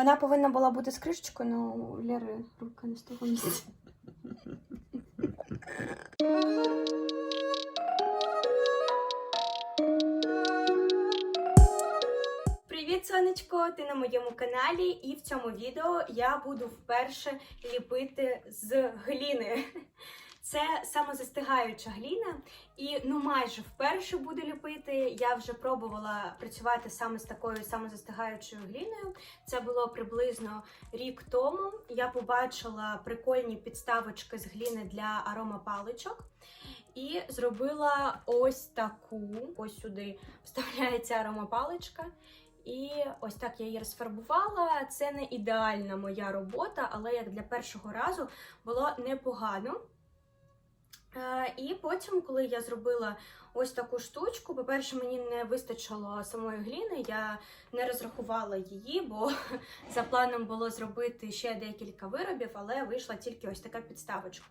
Вона повинна була бути з кришечкою, але у Лєри рука не з того місця. Привіт, сонечко! Ти на моєму каналі, і в цьому відео я буду вперше ліпити з гліни. Це самозастигаюча гліна, і ну майже вперше буду ліпити. Я вже пробувала працювати саме з такою самозастигаючою гліною. Це було приблизно рік тому. Я побачила прикольні підставочки з гліни для аромапаличок. І зробила ось таку. Ось сюди вставляється аромапаличка. І ось так я її розфарбувала. Це не ідеальна моя робота, але як для першого разу було непогано. Е, І потім, коли я зробила ось таку штучку, по-перше, мені не вистачило самої гліни, я не розрахувала її, бо за планом було зробити ще декілька виробів, але вийшла тільки ось така підставочка.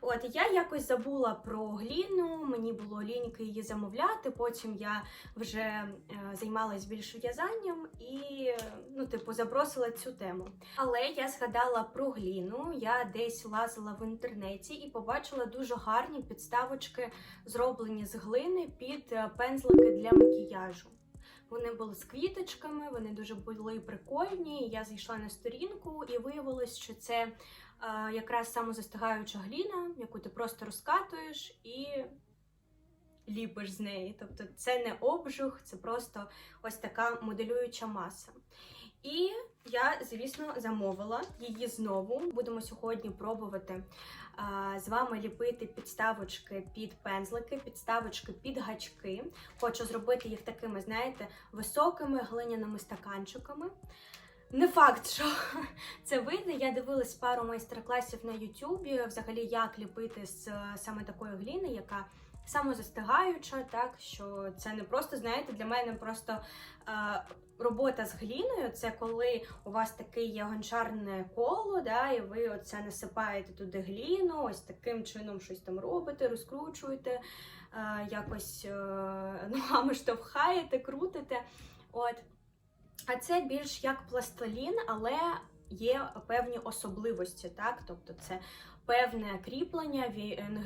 От я якось забула про гліну, мені було ліньки її замовляти. Потім я вже е, займалась більш в'язанням і, ну, типу, забросила цю тему. Але я згадала про гліну. Я десь лазила в інтернеті і побачила дуже гарні підставочки, зроблені з глини під е, пензлики для макіяжу. Вони були з квіточками, вони дуже були прикольні. Я зайшла на сторінку і виявилось, що це якраз самозастигаюча гліна, яку ти просто розкатуєш і ліпиш з неї. Тобто це не обжух, це просто ось така моделююча маса. І я, звісно, замовила її знову. Будемо сьогодні пробувати а, з вами ліпити підставочки під пензлики, підставочки під гачки. Хочу зробити їх такими, знаєте, високими глиняними стаканчиками. Не факт, що це вийде. Я дивилась пару майстер-класів на Ютубі, взагалі, як ліпити з саме такої гліни, яка самозастигаюча, так що це не просто, знаєте, для мене просто е, робота з гліною це коли у вас таке є гончарне коло, да, і ви оце насипаєте туди гліну, ось таким чином щось там робите, розкручуєте, е, якось е, ногами штовхаєте, крутите. От. А це більш як пластилін, але є певні особливості, так? Тобто це певне кріплення.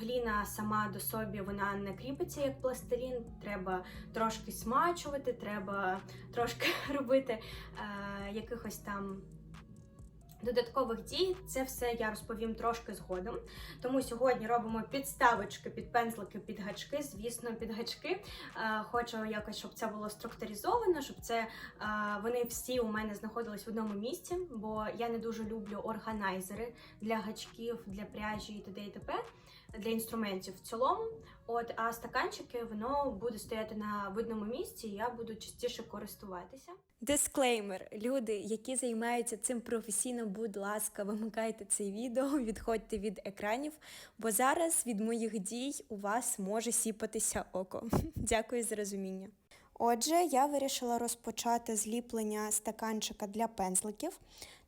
Гліна сама до собі вона не кріпиться як пластилін. Треба трошки смачувати, треба трошки робити е, якихось там. Додаткових дій це все я розповім трошки згодом. Тому сьогодні робимо підставочки під пензлики, під гачки. Звісно, під гачки. Е, Хочу якось, щоб це було структуризовано, щоб це е, вони всі у мене знаходились в одному місці, бо я не дуже люблю органайзери для гачків, для пряжі і т.д. і т.п. для інструментів в цілому. От, а стаканчики воно буде стояти на видному місці, і я буду частіше користуватися. Дисклеймер: люди, які займаються цим професійно, будь ласка, вимикайте це відео, відходьте від екранів, бо зараз від моїх дій у вас може сіпатися око. Дякую за розуміння. Отже, я вирішила розпочати зліплення стаканчика для пензликів,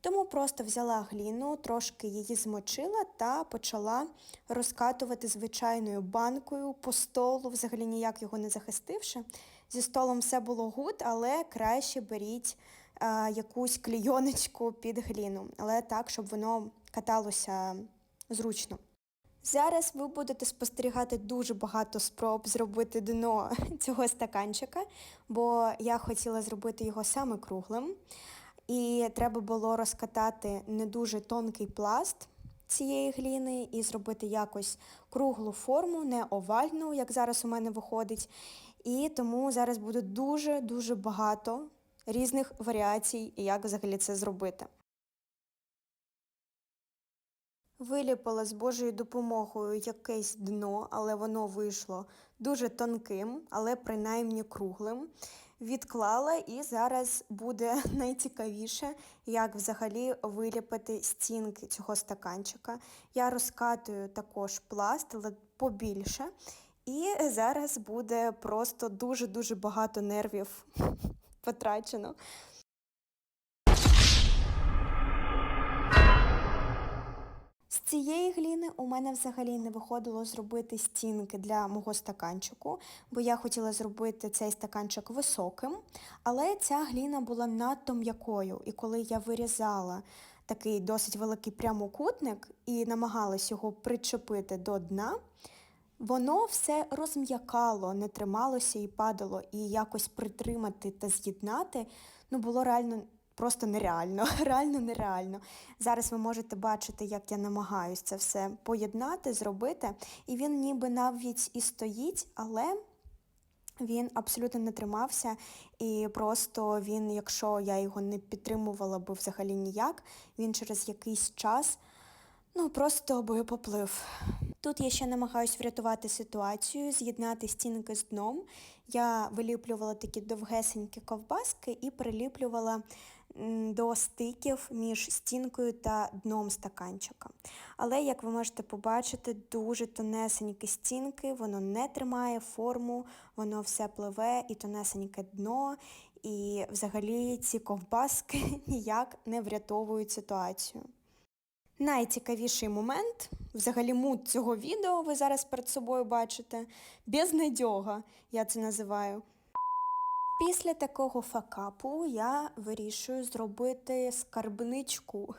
тому просто взяла гліну, трошки її змочила та почала розкатувати звичайною банкою по столу, взагалі ніяк його не захистивши. Зі столом все було гуд, але краще беріть е, якусь клійоночку під гліну, але так, щоб воно каталося зручно. Зараз ви будете спостерігати дуже багато спроб зробити дно цього стаканчика, бо я хотіла зробити його саме круглим. І треба було розкатати не дуже тонкий пласт цієї гліни і зробити якось круглу форму, не овальну, як зараз у мене виходить. І тому зараз буде дуже-дуже багато різних варіацій, як взагалі це зробити. Виліпила з Божою допомогою якесь дно, але воно вийшло дуже тонким, але принаймні круглим. Відклала і зараз буде найцікавіше, як взагалі виліпити стінки цього стаканчика. Я розкатую також пласт, але побільше. І зараз буде просто дуже-дуже багато нервів потрачено. Цієї гліни у мене взагалі не виходило зробити стінки для мого стаканчику, бо я хотіла зробити цей стаканчик високим, але ця гліна була надто м'якою, і коли я вирізала такий досить великий прямокутник і намагалась його причепити до дна, воно все розм'якало, не трималося і падало, і якось притримати та з'єднати ну, було реально просто нереально. Реально нереально. Зараз ви можете бачити, як я намагаюся це все поєднати, зробити. І він ніби навіть і стоїть, але він абсолютно не тримався. І просто він, якщо я його не підтримувала би взагалі ніяк, він через якийсь час ну просто би поплив. Тут я ще намагаюся врятувати ситуацію, з'єднати стінки з дном. Я виліплювала такі довгесенькі ковбаски і приліплювала до стиків між стінкою та дном стаканчика. Але, як ви можете побачити, дуже тонесенькі стінки, воно не тримає форму, воно все пливе і тонесеньке дно. І взагалі ці ковбаски ніяк не врятовують ситуацію. Найцікавіший момент, взагалі мут цього відео, ви зараз перед собою бачите, безнадьога, я це називаю. Після такого факапу я вирішую зробити скарбничку.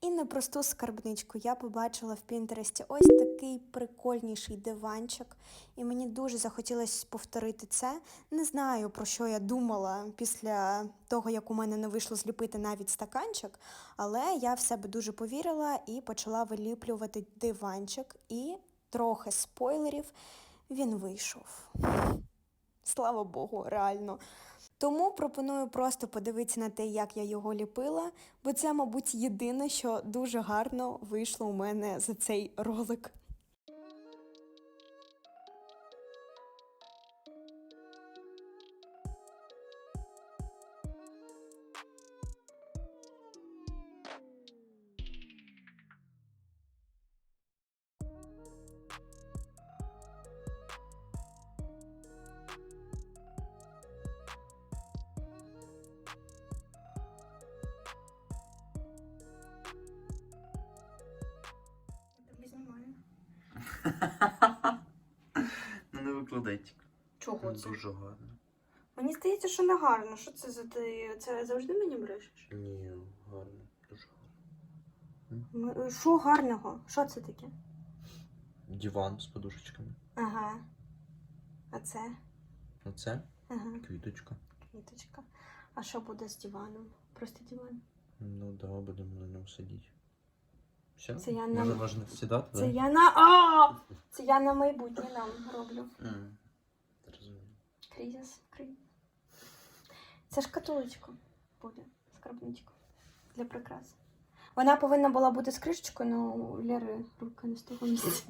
І не просту скарбничку. Я побачила в Пінтересті ось такий прикольніший диванчик, і мені дуже захотілося повторити це. Не знаю, про що я думала після того, як у мене не вийшло зліпити навіть стаканчик, але я в себе дуже повірила і почала виліплювати диванчик, і трохи спойлерів він вийшов. Слава Богу, реально. Тому пропоную просто подивитися на те, як я його ліпила, бо це, мабуть, єдине, що дуже гарно вийшло у мене за цей ролик. Ну не викладай тільки. Чого це? Дуже гарно. Мені здається, що не гарно. Що це за ти? Це завжди мені брешеш? Ні, гарно, дуже гарно. Що гарного? Що це таке? Диван з подушечками. Ага. А це? Оце Ага, квіточка. квіточка. А що буде з диваном? Просто диван. Ну да, будемо на ньому сидіти. Все? Це я на- Може, можна сідати, Це я на. А! Це я на майбутнє нам роблю. М, Зрозуміло. Кризис. Кризис. Це шкатулочка буде. Скарбничка. Для прикрас. Вона повинна була бути з кришечкою, але у Лєри рука не з того місця.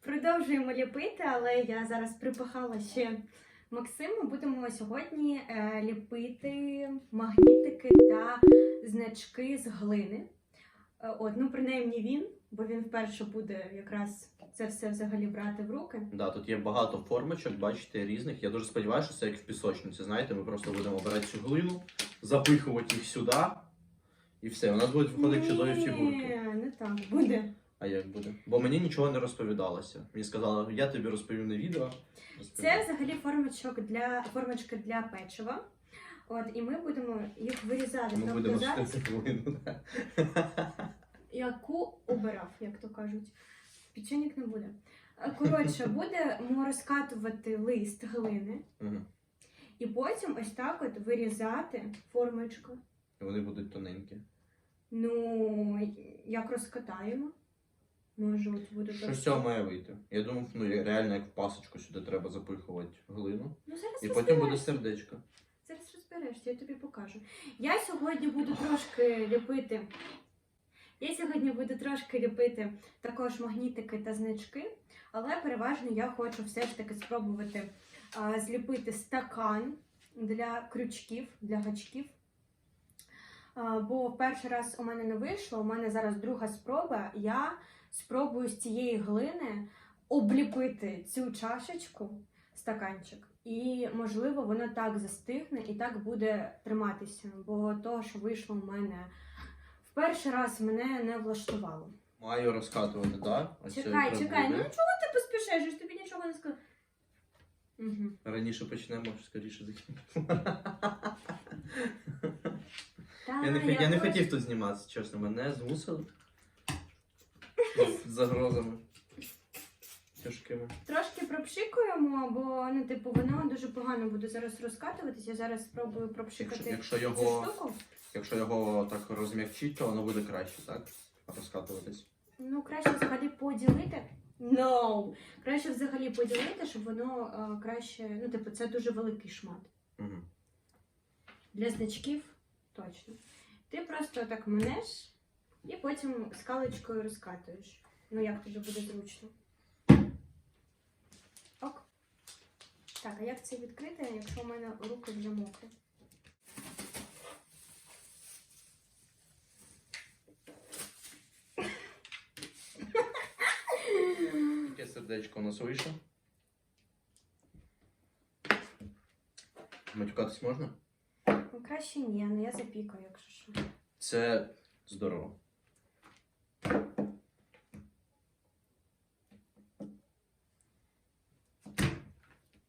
Продовжуємо ліпити, але я зараз припахала ще Максиму. Будемо сьогодні е, ліпити магнітики та значки з глини. Е, От, ну принаймні він, бо він вперше буде якраз це все взагалі брати в руки. Да, тут є багато формочок, бачите, різних. Я дуже сподіваюся, що це як в пісочниці. Знаєте, ми просто будемо брати цю глину, запихувати їх сюди, і все. У нас будуть виходити чудові фігурки. Ні, не так буде. А як буде? Бо мені нічого не розповідалося. Мені сказали, я тобі розповім на відео. Розповім. Це взагалі формочок для формочки для печива. От, і ми будемо їх вирізати. Ми Тобто будемо зараз шити глину. да. яку обирав, як то кажуть. Печенік не буде. Коротше, будемо розкатувати лист глини Мгм. і потім ось так от вирізати формочку. І Вони будуть тоненькі. Ну, як розкатаємо. Може, от буде Що з цього має вийти? Я думав, ну реально як в пасочку сюди треба запихувати глину. Ну, зараз І потім буде сердечко. Розберешся, я тобі покажу. Я сьогодні буду трошки ліпити. Я сьогодні буду трошки ліпити також магнітики та значки, але переважно я хочу все ж таки спробувати а, зліпити стакан для крючків, для гачків. А, бо перший раз у мене не вийшло, у мене зараз друга спроба. Я спробую з цієї глини обліпити цю чашечку, стаканчик. І, можливо, воно так застигне і так буде триматися. Бо то, що вийшло в мене в перший раз, мене не влаштувало. Маю розкатувати, так? Да? чекай, чекай, ну чого ти поспішаєш? Я ж тобі нічого не сказала. Угу. Раніше почнемо, скоріше закінчимо. Я не, хо- я не хотів тут зніматися, чесно, мене змусили. З загрозами. Тяжкими. Трошки пропшикуємо, бо ну, типу, воно дуже погано буде зараз розкатуватися. Я зараз спробую пропшикати якщо, цю його, штуку. якщо його так розм'якчить, то воно буде краще, так? Розкатуватись. Ну, краще взагалі поділити. No! Краще взагалі поділити, щоб воно е, краще. Ну, типу, це дуже великий шмат. Угу. Для значків точно. Ти просто так мнеш і потім скалочкою розкатуєш. Ну, як тобі буде зручно. Так, а як це відкрити, якщо в мене руки вже мокрі? Таке сердечко у нас вийшло. Матюкатись можна? Ну, краще ні, ну я запікаю, якщо що. Це здорово.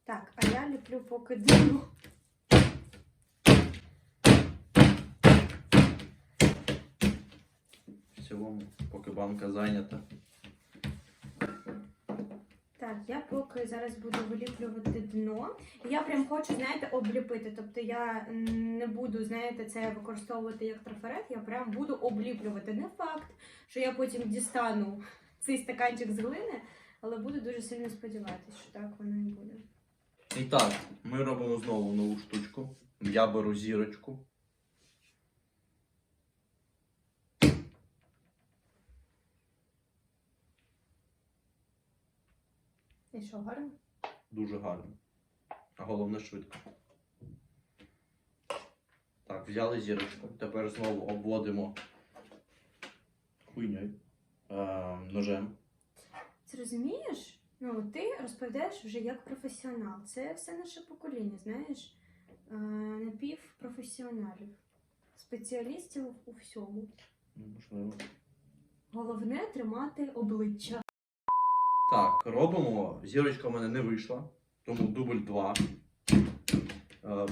Так, а я ліплю поки диму. В цілому, поки банка зайнята. Так, я поки зараз буду виліплювати дно. Я прям хочу, знаєте, обліпити. Тобто я не буду, знаєте, це використовувати як трафарет, я прям буду обліплювати. Не факт, що я потім дістану цей стаканчик з глини, але буду дуже сильно сподіватися, що так воно і буде. І так, ми робимо знову нову штучку. Я беру зірочку. І що, гарно? Дуже гарно. А головне швидко. Так, взяли зірочку. Тепер знову обводимо хуйньою. Е, ножем. Ти розумієш? Ну, ти розповідаєш вже як професіонал. Це все наше покоління, знаєш, е, напівпрофесіоналів, спеціалістів у всьому. Ну, Можливо. Головне тримати обличчя. Так, робимо. Зірочка в мене не вийшла, тому дубль 2. Е,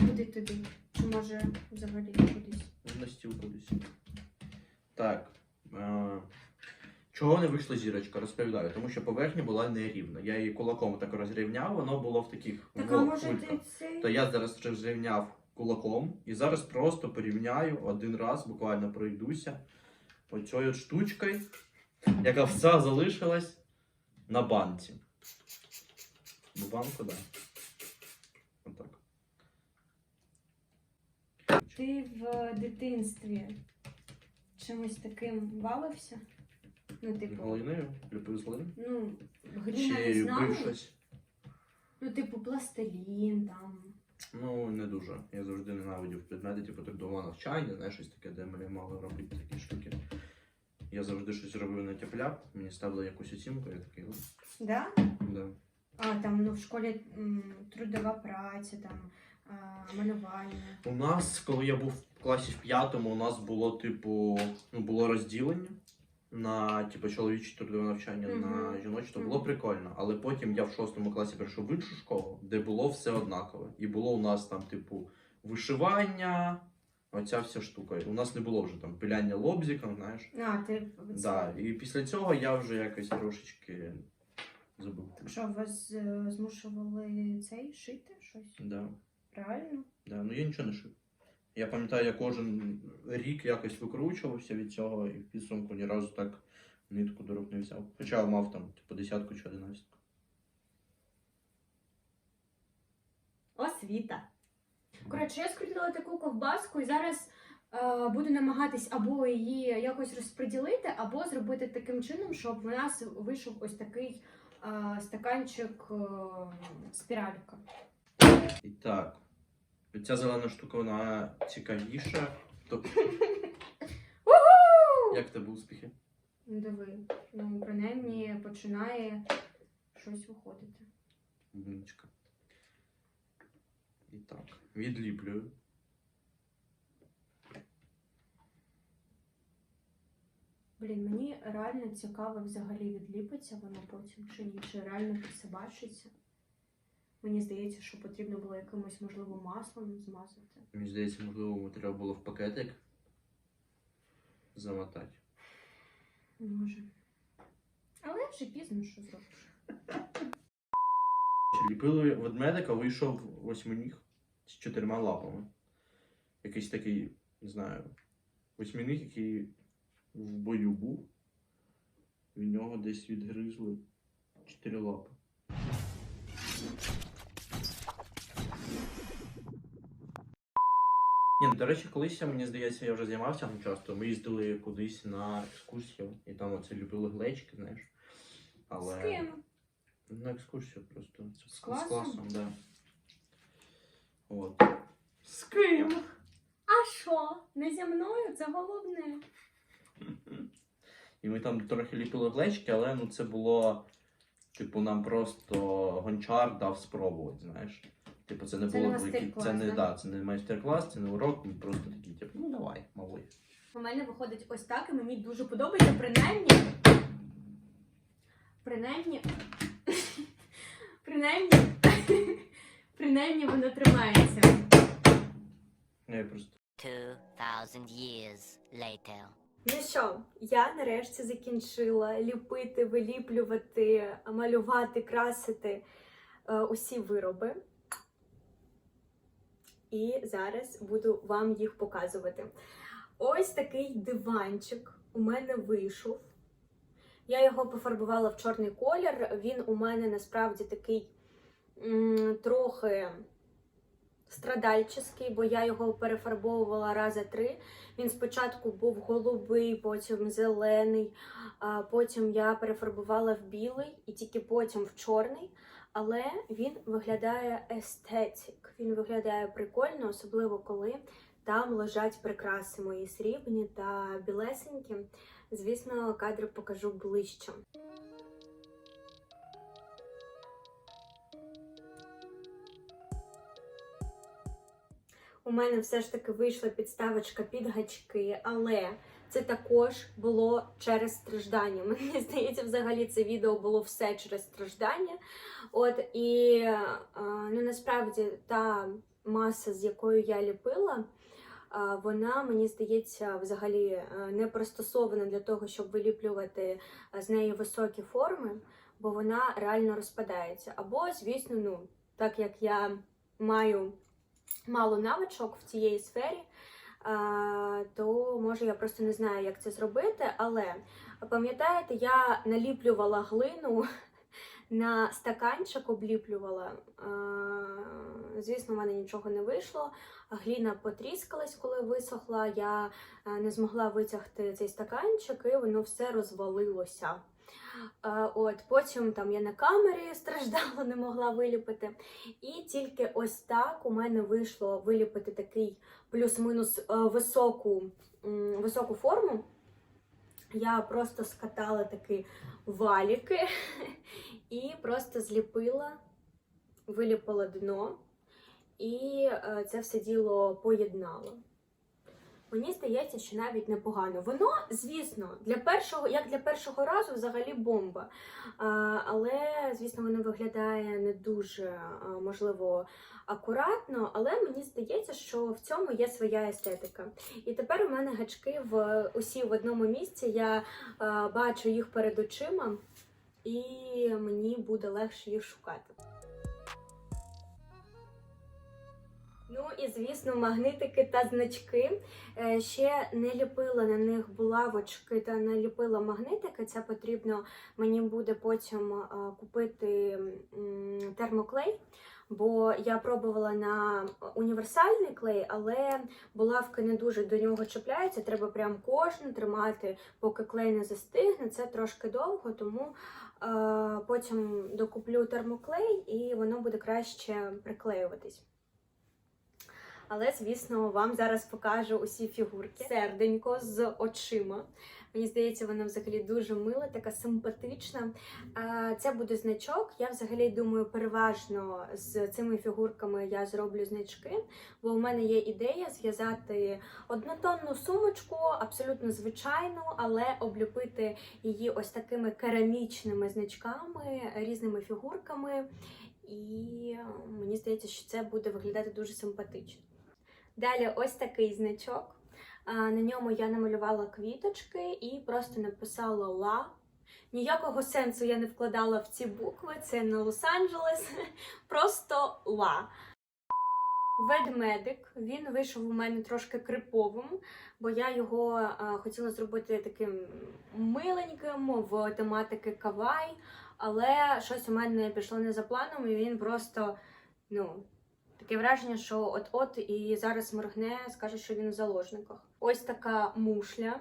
Куди тобі? Чи може взагалі кудись? на стіл кудись. Так. Е, чого не вийшла зірочка? Розповідаю, тому що поверхня була нерівна. Я її кулаком так розрівняв, воно було в таких Так, а може кульках. ти цей? То я зараз вже зрівняв кулаком і зараз просто порівняю один раз, буквально пройдуся оцею штучкою, яка вся залишилась на банці. Ну, банку. Да. Отак. Ти в дитинстві чимось таким бавився? Ну, типу, Глиною, ліпив з глини. ну, гліна не Чи щось? Ну, типу, пластилін там. Ну, не дуже. Я завжди ненавидів предмети, типу трудового навчання, знаєш, щось таке, де ми мали робити такі штуки. Я завжди щось робив на тепляк, мені ставили якусь оцінку, я такий, ну, Да? да. А там ну, в школі м, трудова праця, там а, малювання. У нас, коли я був в класі в п'ятому, у нас було, типу, ну, було розділення на типу, чоловіче трудове навчання Мгм. на жіноче, то було Мгм. прикольно. Але потім я в шостому класі прийшов в іншу школу, де було все однакове. І було у нас там, типу, вишивання, оця вся штука. У нас не було вже там пиляння лобзиком, знаєш. А, ти Да. І після цього я вже якось трошечки забув. Так що вас е, змушували цей шити щось? Да. Реально? Да, ну я нічого не шив. Я пам'ятаю, я кожен рік якось викручувався від цього і в підсумку ні разу так нитку до рук не взяв. Хоча мав там типу десятку чи одинадцятку. Освіта. Коротше, я скрутила таку ковбаску і зараз е, буду намагатись або її якось розподілити, або зробити таким чином, щоб у нас вийшов ось такий е, стаканчик е, спіралька. І так. Ця зелена штука вона цікавіша. Як в тебе успіхи? Ну, Диви, ну принаймні починає щось виходити. Умничка. І так, відліплюю. Блін, мені реально цікаво взагалі відліпиться воно потім чи ні, чи реально це бачиться. Мені здається, що потрібно було якимось, можливо, маслом змазати. Мені здається, можливо, треба було в пакетик замотати. Може. Але вже пізно що зробиш. Ліпили ведмедика, вийшов восьминіг з чотирма лапами. Якийсь такий, не знаю, восьминіг, який в бою був. Від нього десь відгризли чотири лапи. До речі, колись, мені здається, я вже займався часто. Ми їздили кудись на екскурсію, і там оце любили глечки, знаєш. Але... З ким? На екскурсію просто. З З класом? класом, да. От. З ким? А що? Не зі мною? Це головне. І ми там трохи ліпили глечки, але ну це було. Типу, нам просто гончар дав спробувати, знаєш. Типу, це не Це було не це не, да? це не майстер-клас, це не урок, ми просто такі, типу, ну давай, малий. У мене виходить ось так, і мені дуже подобається, принаймні. Принаймні. Принаймні. Принаймні воно тримається. Ну, просто 2,000 years later. Ну що, я нарешті закінчила ліпити, виліплювати, малювати, красити е, усі вироби. І зараз буду вам їх показувати. Ось такий диванчик у мене вийшов. Я його пофарбувала в чорний колір. Він у мене насправді такий трохи страдальческий, бо я його перефарбовувала рази три. Він спочатку був голубий, потім зелений, а потім я перефарбувала в білий і тільки потім в чорний. Але він виглядає естетик. Він виглядає прикольно, особливо коли там лежать прикраси мої срібні та білесенькі. Звісно, кадри покажу ближче. У мене все ж таки вийшла підставочка під гачки, але це також було через страждання. Мені здається, взагалі це відео було все через страждання. От і е, ну насправді та маса, з якою я ліпила, е, вона мені здається взагалі е, не пристосована для того, щоб виліплювати з неї високі форми, бо вона реально розпадається. Або, звісно, ну так як я маю мало навичок в цієї сфері, то може я просто не знаю, як це зробити. Але пам'ятаєте, я наліплювала глину на стаканчик, обліплювала. Звісно, в мене нічого не вийшло. Гліна потріскалась, коли висохла. Я не змогла витягти цей стаканчик, і воно все розвалилося. А, От потім там я на камері страждала, не могла виліпити. І тільки ось так у мене вийшло виліпити такий плюс-мінус е, високу, високу форму. Я просто скатала такі валіки і просто зліпила, виліпила дно, і е, це все діло поєднала. Мені здається, що навіть непогано. Воно, звісно, для першого, як для першого разу, взагалі бомба. А, але, звісно, воно виглядає не дуже, можливо, акуратно, але мені здається, що в цьому є своя естетика. І тепер у мене гачки в усі в одному місці. Я а, бачу їх перед очима, і мені буде легше їх шукати. Ну і звісно, магнитики та значки. Е, Ще не ліпила на них булавочки та не ліпила магнитики. Це потрібно мені буде потім е, купити термоклей. Бо я пробувала на універсальний клей, але булавки не дуже до нього чіпляються. Треба прям кожен тримати, поки клей не застигне. Це трошки довго, тому е, потім докуплю термоклей і воно буде краще приклеюватись. Але, звісно, вам зараз покажу усі фігурки. Серденько з очима. Мені здається, вона взагалі дуже мила, така симпатична. Це буде значок. Я взагалі думаю, переважно з цими фігурками я зроблю значки, бо у мене є ідея зв'язати однотонну сумочку, абсолютно звичайну, але обліпити її ось такими керамічними значками, різними фігурками. І мені здається, що це буде виглядати дуже симпатично. Далі ось такий значок. На ньому я намалювала квіточки і просто написала ла. Ніякого сенсу я не вкладала в ці букви, це не Лос-Анджелес, просто ла. Ведмедик, він вийшов у мене трошки криповим, бо я його а, хотіла зробити таким миленьким в тематики кавай, але щось у мене пішло не за планом, і він просто, ну, таке враження, що от-от і зараз моргне, скаже, що він в заложниках. Ось така мушля.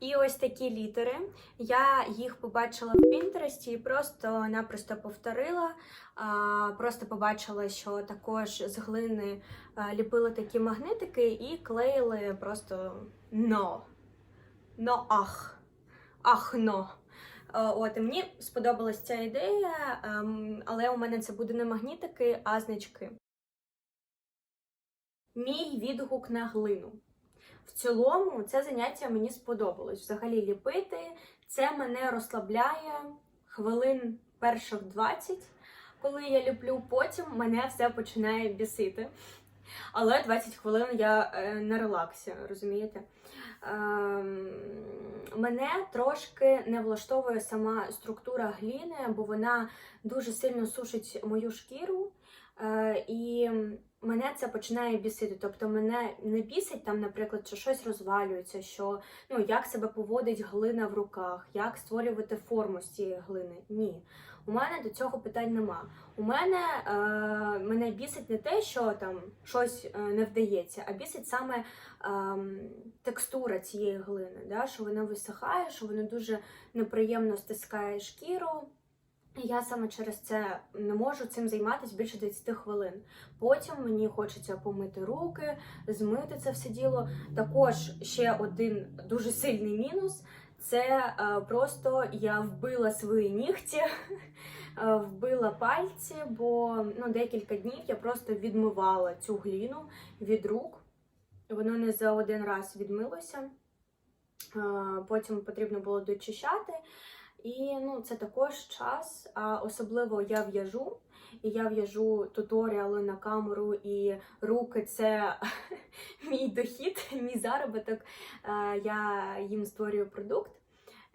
І ось такі літери. Я їх побачила в Пінтересті і просто-напросто повторила. Просто побачила, що також з глини ліпили такі магнитики і клеїли просто но. Но ах. Ах но. Е, От, і мені сподобалась ця ідея, ем, але у мене це буде не магнітики, а значки. Мій відгук на глину. В цілому це заняття мені сподобалось. Взагалі ліпити. Це мене розслабляє хвилин перших 20, коли я ліплю, потім мене все починає бісити. Але 20 хвилин я е, на релаксі, розумієте? Ем, мене трошки не влаштовує сама структура гліни, бо вона дуже сильно сушить мою шкіру. Е, мене це починає бісити. Тобто мене не бісить там, наприклад, що щось розвалюється, що ну як себе поводить глина в руках, як створювати форму з цієї глини. Ні. У мене до цього питань нема. У мене е, мене бісить не те, що там щось е, не вдається, а бісить саме е, текстура цієї глини, да? що вона висихає, що вона дуже неприємно стискає шкіру. Я саме через це не можу цим займатися більше 20 хвилин. Потім мені хочеться помити руки, змити це все діло. Також ще один дуже сильний мінус це е, просто я вбила свої нігті, е, вбила пальці, бо ну, декілька днів я просто відмивала цю гліну від рук. Воно не за один раз відмилося. Е, Потім потрібно було дочищати. І ну, це також час, а особливо я в'яжу, і я в'яжу туторіали на камеру, і руки це мій дохід, мій заробіток. Я їм створюю продукт,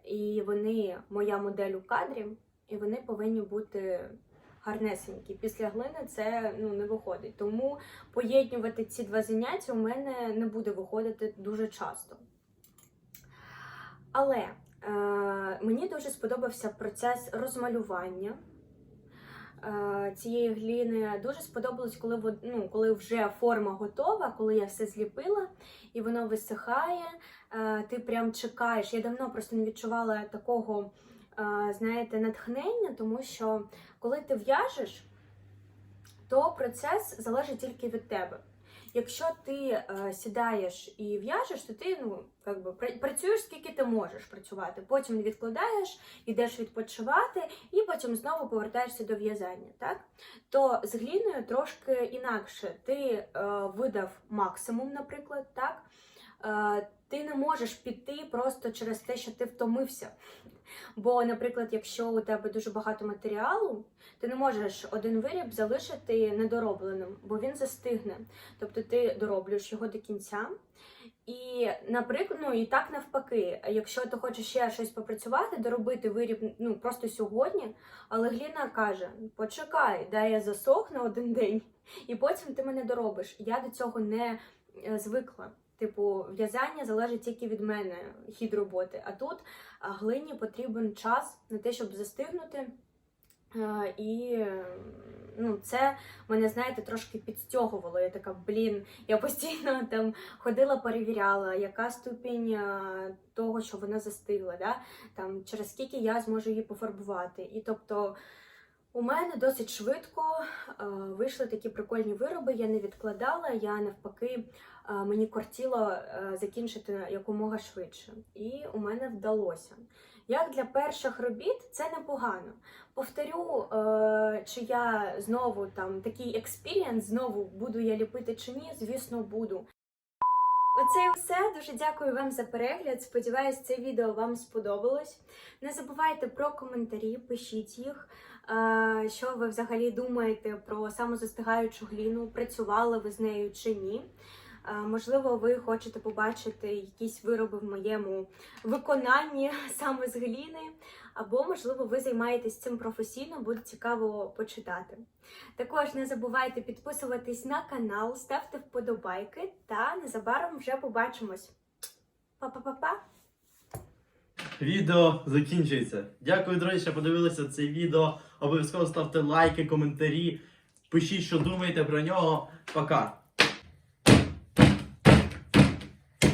і вони моя модель у кадрі, і вони повинні бути гарнесенькі. Після глини це ну, не виходить. Тому поєднувати ці два заняття у мене не буде виходити дуже часто. Але мені дуже сподобався процес розмалювання е, цієї гліни. Дуже сподобалось, коли, ну, коли вже форма готова, коли я все зліпила і воно висихає. Е, ти прям чекаєш. Я давно просто не відчувала такого, е, знаєте, натхнення, тому що коли ти в'яжеш, то процес залежить тільки від тебе. Якщо ти е, сідаєш і в'яжеш, то ти ну, как би, працюєш скільки ти можеш працювати. Потім відкладаєш, йдеш відпочивати, і потім знову повертаєшся до в'язання. Так? То з гліною трошки інакше. Ти е, видав максимум, наприклад, так? Е, ти не можеш піти просто через те, що ти втомився. Бо, наприклад, якщо у тебе дуже багато матеріалу, ти не можеш один виріб залишити недоробленим, бо він застигне. Тобто ти дороблюєш його до кінця. І, наприклад, ну і так навпаки, якщо ти хочеш ще щось попрацювати, доробити виріб ну просто сьогодні, але Гліна каже: почекай, дай я засохну один день, і потім ти мене доробиш. Я до цього не е, звикла. Типу, в'язання залежить тільки від мене, хід роботи. А тут глині потрібен час на те, щоб застигнути. Е, І ну, це мене, знаєте, трошки підстягувало. Я така, блін, я постійно там ходила, перевіряла, яка ступінь е, того, що вона застигла, да? там, через скільки я зможу її пофарбувати. І тобто У мене досить швидко е, вийшли такі прикольні вироби. Я не відкладала, я навпаки е, мені кортіло е, закінчити якомога швидше. І у мене вдалося. Як для перших робіт, це непогано. Повторю, е, чи я знову там такий експірієнс, знову буду я ліпити чи ні, звісно, буду. Оце і все. Дуже дякую вам за перегляд. Сподіваюсь, це відео вам сподобалось. Не забувайте про коментарі, пишіть їх. Е, Що ви взагалі думаєте про самозастигаючу гліну? Працювали ви з нею чи ні? Можливо, ви хочете побачити якісь вироби в моєму виконанні саме з гліни, або, можливо, ви займаєтесь цим професійно, буде цікаво почитати. Також не забувайте підписуватись на канал, ставте вподобайки та незабаром вже побачимось. Па-па-па-па! Відео закінчується. Дякую, друзі, що подивилися це відео. Обов'язково ставте лайки, коментарі. Пишіть, що думаєте про нього. Пока.